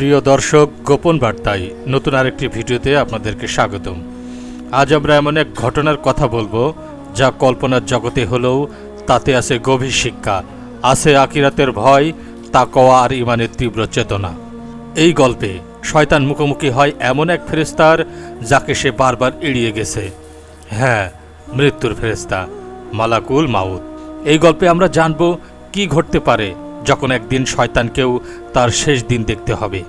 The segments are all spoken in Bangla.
প্রিয় দর্শক, গোপন বার্তায় নতুন আরেকটি ভিডিওতে আপনাদেরকে স্বাগতম। আজ আমরা এমন এক ঘটনার কথা বলব, যা কল্পনার জগতে হলেও তাতে আছে গভীর শিক্ষা, আছে আকিরাতের ভয়, তাকওয়া আর ইমানের তীব্র চেতনা। এই গল্পে শয়তান মুখোমুখি হয় এমন এক ফেরেস্তার যাকে সে বারবার এড়িয়ে গেছে। হ্যাঁ মৃত্যুর ফেরেস্তা মালাকুল মাউত। এই গল্পে আমরা জানব, কি ঘটতে পারে যখন একদিন শয়তানকেও তার শেষ দিন দেখতে হবে।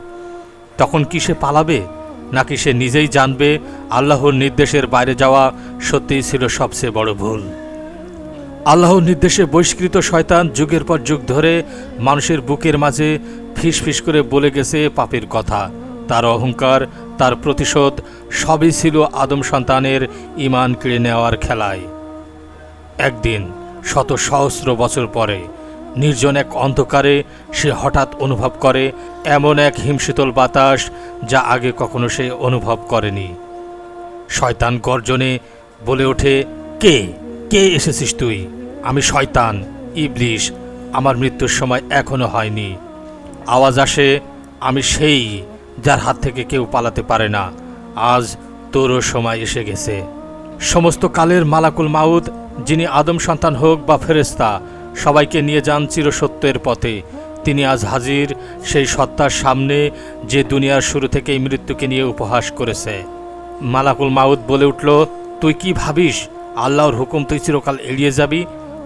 তখন কি সে পালাবে? নাকি সে নিজেই জানবে আল্লাহর নির্দেশের বাইরে যাওয়া সত্যিই ছিল সবচেয়ে বড় ভুল। আল্লাহর নির্দেশে বহিষ্কৃত শয়তান যুগের পর যুগ ধরে মানুষের বুকের মাঝে ফিস ফিস করে বলে গেছে পাপের কথা। তার অহংকার, তার প্রতিশোধ সবই ছিল আদম সন্তানের ইমান কেড়ে নেওয়ার খেলায়। একদিন শত সহস্র বছর পরে নির্জন এক অন্ধকারে সে হঠাৎ অনুভব করে এমন এক হিমশীতল বাতাস যা আগে কখনো সে অনুভব করেনি। শয়তান গর্জনে বলে ওঠে, কে? কে এসেছিস তুই? আমি শয়তান, ইবলিশ, আমার মৃত্যুর সময় এখনও হয়নি। আওয়াজ আসে, আমি সেই যার হাত থেকে কেউ পালাতে পারে না। আজ তোরও সময় এসে গেছে। সমস্ত কালের মালাকুল মাউদ যিনি আদম সন্তান হোক বা ফেরেস্তা সবাইকে নিয়ে যান চিরসত্যের পথে। তিনি আজ হাজির, সেই সত্তার সামনে যে দুনিয়ার শুরু থেকেই মৃত্যুকে নিয়ে উপহাস করেছে। মালাকুল মাউদ বলে উঠল, তুই কি ভাবিস? আল্লাহর হুকুম তুই চিরকাল এড়িয়ে যাবি?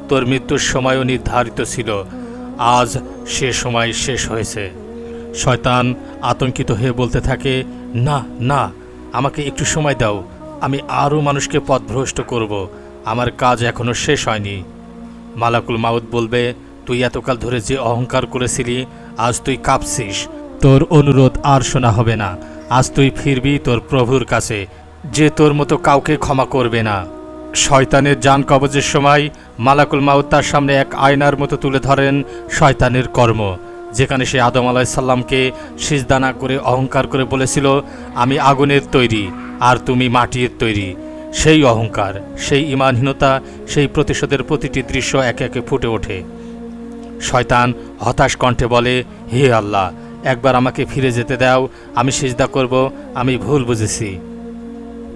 তোর মৃত্যুর সময়ও নির্ধারিত ছিল। আজ সে সময় শেষ হয়েছে। শয়তান আতঙ্কিত হয়ে বলতে থাকে, না না, আমাকে একটু সময় দাও। আমি আরও মানুষকে পথভ্রষ্ট করব। আমার কাজ এখনও শেষ হয়নি। মালাকুল মাউদ বলবে, তুই এতকাল ধরে যে অহংকার করেছিলি, আজ তুই কাঁপছিস। তোর অনুরোধ আর শোনা হবে না। আজ তুই ফিরবি তোর প্রভুর কাছে, যে তোর মতো কাউকে ক্ষমা করবে না। শয়তানের যান কবজের সময় মালাকুল মাউদ তার সামনে এক আয়নার মতো তুলে ধরেন শয়তানের কর্ম, যেখানে সে আদম আলাইসাল্লামকে সিজদানা করে অহংকার করে বলেছিল, আমি আগুনের তৈরি আর তুমি মাটির তৈরি। সেই অহংকার, সেই ইমানহীনতা, সেই প্রতিশোধের প্রতিটি দৃশ্য একে একে ফুটে ওঠে। শয়তান হতাশ কণ্ঠে বলে, হে আল্লাহ, একবার আমাকে ফিরে যেতে দাও, আমি সিজদা করব, আমি ভুল বুঝেছি।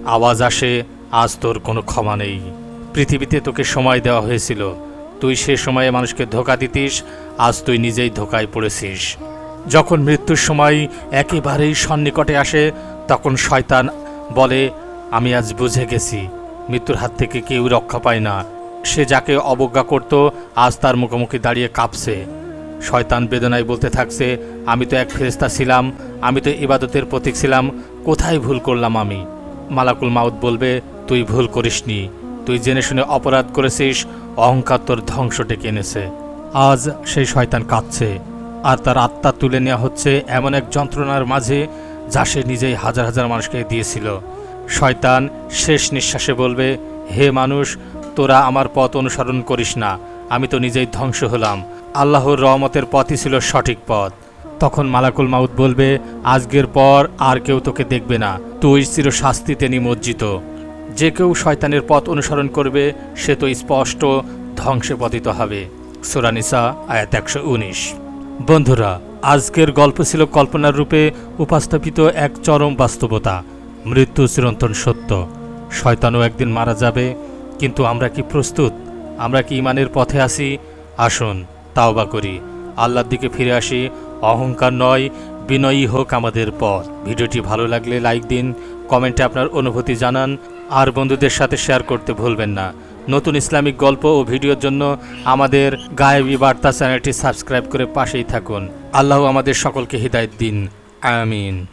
আওয়াজ আসে, আজ তোর কোনো ক্ষমা নেই। পৃথিবীতে তোকে সময় দেওয়া হয়েছিল। তুই সে সময়ে মানুষকে ধোকা দিতিস, আজ তুই নিজেই ধোকায় পড়েছিস। যখন মৃত্যুর সময় একেবারেই সন্নিকটে আসে, তখন শয়তান বলে আমি আজ বুঝে গেছি, মৃত্যুর হাত থেকে কেউ রক্ষা পায় না। সে যাকে অবজ্ঞা করত, আজ তার মুখোমুখি দাঁড়িয়ে কাঁপছে। শয়তান বেদনায় বলতে থাকছে, আমি তো এক ফেরেস্তা ছিলাম, আমি তো ইবাদতের প্রতীক ছিলাম, কোথায় ভুল করলাম আমি? মালাকুল মাউদ বলবে, তুই ভুল করিসনি, তুই জেনে শুনে অপরাধ করেছিস, অহংকার তোর ধ্বংস ডেকে এনেছে। আজ সেই শয়তান কাঁদছে, আর তার আত্মা তুলে নেওয়া হচ্ছে এমন এক যন্ত্রণার মাঝে যা সে নিজেই হাজার হাজার মানুষকে দিয়েছিল। শয়তান শেষ নিঃশ্বাসে বলবে, হে মানুষ, তোরা আমার পথ অনুসরণ করিস না, আমি তো নিজেই ধ্বংস হলাম। আল্লাহর রহমতের পথই ছিল সঠিক পথ। তখন মালাকুল মাউদ বলবে, আজকের পর আর কেউ তোকে দেখবে না, তুই চির শাস্তিতে নিমজ্জিত। যে কেউ শয়তানের পথ অনুসরণ করবে, সে তো স্পষ্ট ধ্বংসে পতিত হবে। সুরানিসা আয়াত একশো উনিশ। বন্ধুরা, আজকের গল্প ছিল কল্পনার রূপে উপস্থাপিত এক চরম বাস্তবতা। মৃত্যু চিরন্তন সত্য। শয়তানও একদিন মারা যাবে, কিন্তু আমরা কি প্রস্তুত? আমরা কি ইমানের পথে আসি আসুন, তাওবা করি। আল্লাহর দিকে ফিরে আসি। অহংকার নয়, বিনয়ী হোক আমাদের পথ। ভিডিওটি ভালো লাগলে লাইক দিন, কমেন্টে আপনার অনুভূতি জানান। আর বন্ধুদের সাথে শেয়ার করতে ভুলবেন না। নতুন ইসলামিক গল্প ও ভিডিওর জন্য আমাদের গায়েবী বার্তা চ্যানেলটি সাবস্ক্রাইব করে পাশেই থাকুন। আল্লাহ আমাদের সকলকে হৃদায়ত দিন। আমিন।